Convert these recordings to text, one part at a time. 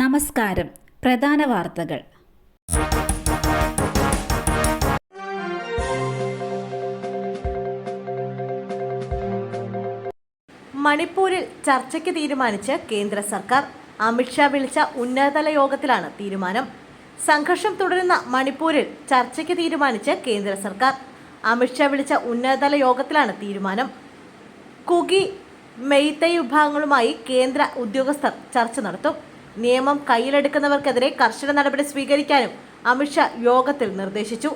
നമസ്കാരം. പ്രധാന വാർത്തകൾ. മണിപ്പൂരിൽ ചർച്ചയ്ക്ക് തീരുമാനിച്ച് കേന്ദ്ര സർക്കാർ. അമിത്ഷാ വിളിച്ച ഉന്നതതല യോഗത്തിലാണ് തീരുമാനം. സംഘർഷം തുടരുന്ന മണിപ്പൂരിൽ ചർച്ചയ്ക്ക് തീരുമാനിച്ച് കേന്ദ്ര സർക്കാർ. അമിത്ഷാ വിളിച്ച ഉന്നതതല യോഗത്തിലാണ് തീരുമാനം. കുകി മെയ്തൈ വിഭാഗങ്ങളുമായി കേന്ദ്ര ഉദ്യോഗസ്ഥർ ചർച്ച നടത്തും. നിയമം കയ്യിലെടുക്കുന്നവർക്കെതിരെ കർശന നടപടി സ്വീകരിക്കാനും അമിത്ഷാ യോഗത്തിൽ നിർദ്ദേശിച്ചു.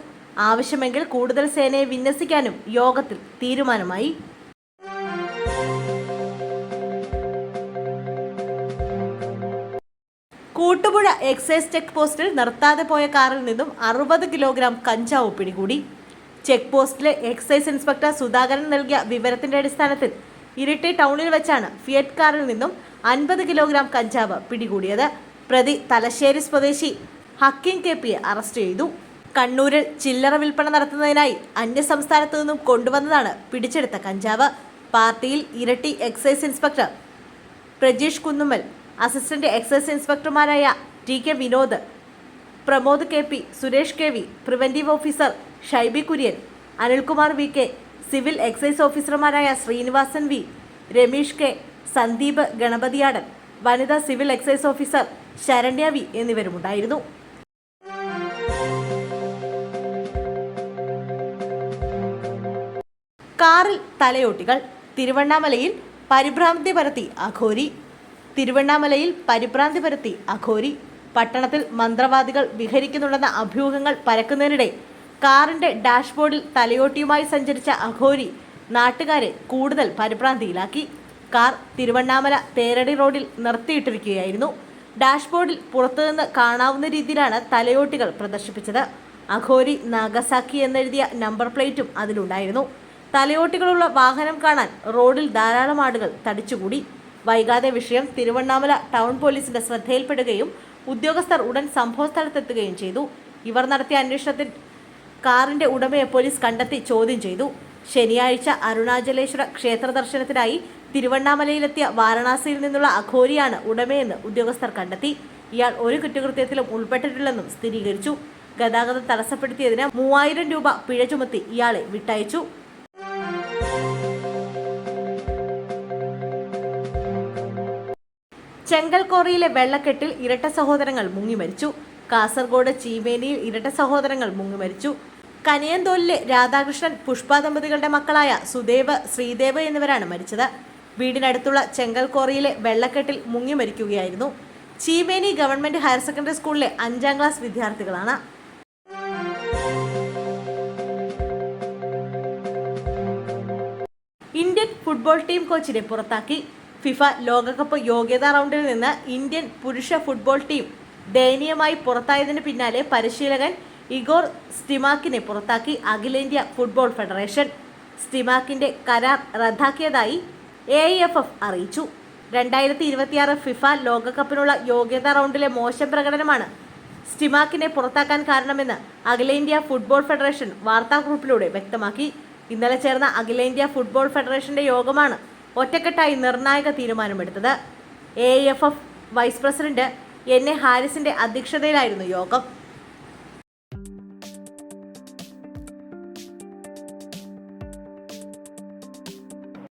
ആവശ്യമെങ്കിൽ കൂടുതൽ സേനയെ വിന്യസിക്കാനും യോഗത്തിൽ തീരുമാനമായി. കൂട്ടുപുഴ എക്സൈസ് ചെക്ക് പോസ്റ്റിൽ നിർത്താതെ പോയ കാറിൽ നിന്നും അറുപത് കിലോഗ്രാം കഞ്ചാവ് പിടികൂടി. ചെക്ക് പോസ്റ്റിലെ എക്സൈസ് ഇൻസ്പെക്ടർ സുധാകരൻ നൽകിയ വിവരത്തിന്റെ അടിസ്ഥാനത്തിൽ ഇരിട്ടി ടൗണിൽ വെച്ചാണ് ഫിയറ്റ് കാറിൽ നിന്നും അൻപത് കിലോഗ്രാം കഞ്ചാവ് പിടികൂടിയത്. പ്രതി തലശ്ശേരി സ്വദേശി ഹക്കിം കെ പിയെ അറസ്റ്റ് ചെയ്തു. കണ്ണൂരിൽ ചില്ലറ വിൽപ്പന നടത്തുന്നതിനായി അന്യസംസ്ഥാനത്തു നിന്നും കൊണ്ടുവന്നതാണ് പിടിച്ചെടുത്ത കഞ്ചാവ്. പാർട്ടിയിൽ ഇരട്ടി excise inspector Prajeesh Kunnummal assistant excise ഇൻസ്പെക്ടർമാരായ T K Vinod Pramod K P Suresh K V preventive officer Shaibi Kurian Anilkumar V K civil excise ഓഫീസർമാരായ ശ്രീനിവാസൻ വി രമേഷ് കെ സന്ദീപ് ഗണപതിയാടൻ വനിതാ civil excise officer Saranya V എന്നിവരുമുണ്ടായിരുന്നു. കാറിൽ തലയോട്ടികൾ തിരുവണ്ണാമലയിൽ പരിഭ്രാന്തി പരത്തി അഘോരി തിരുവണ്ണാമലയിൽ പരിഭ്രാന്തി പരത്തി അഘോരി പട്ടണത്തിൽ മന്ത്രവാദികൾ വിഹരിക്കുന്നുണ്ടെന്ന അഭ്യൂഹങ്ങൾ പരക്കുന്നതിനിടെ കാറിന്റെ ഡാഷ്ബോർഡിൽ തലയോട്ടിയുമായി സഞ്ചരിച്ച അഘോരി നാട്ടുകാരെ കൂടുതൽ പരിഭ്രാന്തിയിലാക്കി. കാർ തിരുവണ്ണാമല തേരടി റോഡിൽ നിർത്തിയിട്ടിരിക്കുകയായിരുന്നു. ഡാഷ്ബോർഡിൽ പുറത്തുനിന്ന് കാണാവുന്ന രീതിയിലാണ് തലയോട്ടികൾ പ്രദർശിപ്പിച്ചത്. അഘോരി നാഗസാക്കി എന്നെഴുതിയ നമ്പർ പ്ലേറ്റും അതിലുണ്ടായിരുന്നു. തലയോട്ടികളുള്ള വാഹനം കാണാൻ റോഡിൽ ധാരാളം ആടുകൾ തടിച്ചുകൂടി. വൈകാതെ വിഷയം തിരുവണ്ണാമല ടൗൺ പോലീസിന്റെ ശ്രദ്ധയിൽപ്പെടുകയും ഉദ്യോഗസ്ഥർ ഉടൻ സംഭവസ്ഥലത്തെത്തുകയും ചെയ്തു. ഇവർ നടത്തിയ അന്വേഷണത്തിൽ കാറിന്റെ ഉടമയെ പോലീസ് കണ്ടെത്തി ചോദ്യം ചെയ്തു. ശനിയാഴ്ച അരുണാചലേശ്വര ക്ഷേത്ര ദർശനത്തിനായി തിരുവണ്ണാമലയിലെത്തിയ വാരണാസിയിൽ നിന്നുള്ള അഘോരിയാണ് ഉടമയെന്ന് ഉദ്യോഗസ്ഥർ കണ്ടെത്തി. ഇയാൾ ഒരു കുറ്റകൃത്യത്തിലും ഉൾപ്പെട്ടിട്ടില്ലെന്നും സ്ഥിരീകരിച്ചു. ഗതാഗതം തടസ്സപ്പെടുത്തിയതിന് മൂവായിരം രൂപ പിഴ ചുമത്തി ഇയാളെ വിട്ടയച്ചു. ചെങ്കൽക്കോറിയിലെ വെള്ളക്കെട്ടിൽ ഇരട്ട സഹോദരങ്ങൾ മുങ്ങി മരിച്ചു. കാസർഗോഡ് ചീമേനിയിൽ ഇരട്ട സഹോദരങ്ങൾ മുങ്ങി മരിച്ചു. കനിയന്തോലിലെ രാധാകൃഷ്ണൻ പുഷ്പ ദമ്പതികളുടെ മക്കളായ സുദേവ് ശ്രീദേവ് എന്നിവരാണ് മരിച്ചത്. വീടിനടുത്തുള്ള ചെങ്കൽക്കോറിയിലെ വെള്ളക്കെട്ടിൽ മുങ്ങി മരിക്കുകയായിരുന്നു. ചീമേനി ഗവൺമെന്റ് ഹയർ സെക്കൻഡറി സ്കൂളിലെ അഞ്ചാം ക്ലാസ് വിദ്യാർത്ഥികളാണ്. ഇന്ത്യൻ ഫുട്ബോൾ ടീം കോച്ചിനെ പുറത്താക്കി. ഫിഫ ലോകകപ്പ് യോഗ്യതാ റൗണ്ടിൽ നിന്ന് ഇന്ത്യൻ പുരുഷ ഫുട്ബോൾ ടീം ദയനീയമായി പുറത്തായതിന് പിന്നാലെ പരിശീലകൻ ഇഗോർ സ്റ്റിമാക്കിനെ പുറത്താക്കി അഖിലേന്ത്യാ ഫുട്ബോൾ ഫെഡറേഷൻ. സ്റ്റിമാക്കിന്റെ കരാർ റദ്ദാക്കിയതായി എ എഫ് എഫ് അറിയിച്ചു. രണ്ടായിരത്തി ഇരുപത്തിയാറ് ഫിഫ ലോകകപ്പിനുള്ള യോഗ്യതാ റൗണ്ടിലെ മോശം പ്രകടനമാണ് സ്റ്റിമാക്കിനെ പുറത്താക്കാൻ കാരണമെന്ന് അഖിലേന്ത്യാ ഫുട്ബോൾ ഫെഡറേഷൻ വാർത്താക്കുറിപ്പിലൂടെ വ്യക്തമാക്കി. ഇന്നലെ ചേർന്ന അഖിലേന്ത്യാ ഫുട്ബോൾ ഫെഡറേഷന്റെ യോഗമാണ് ഒറ്റക്കെട്ടായി നിർണായക തീരുമാനമെടുത്തത്. A F F vice president N A ഹാരിസിന്റെ അധ്യക്ഷതയിലായിരുന്നു യോഗം.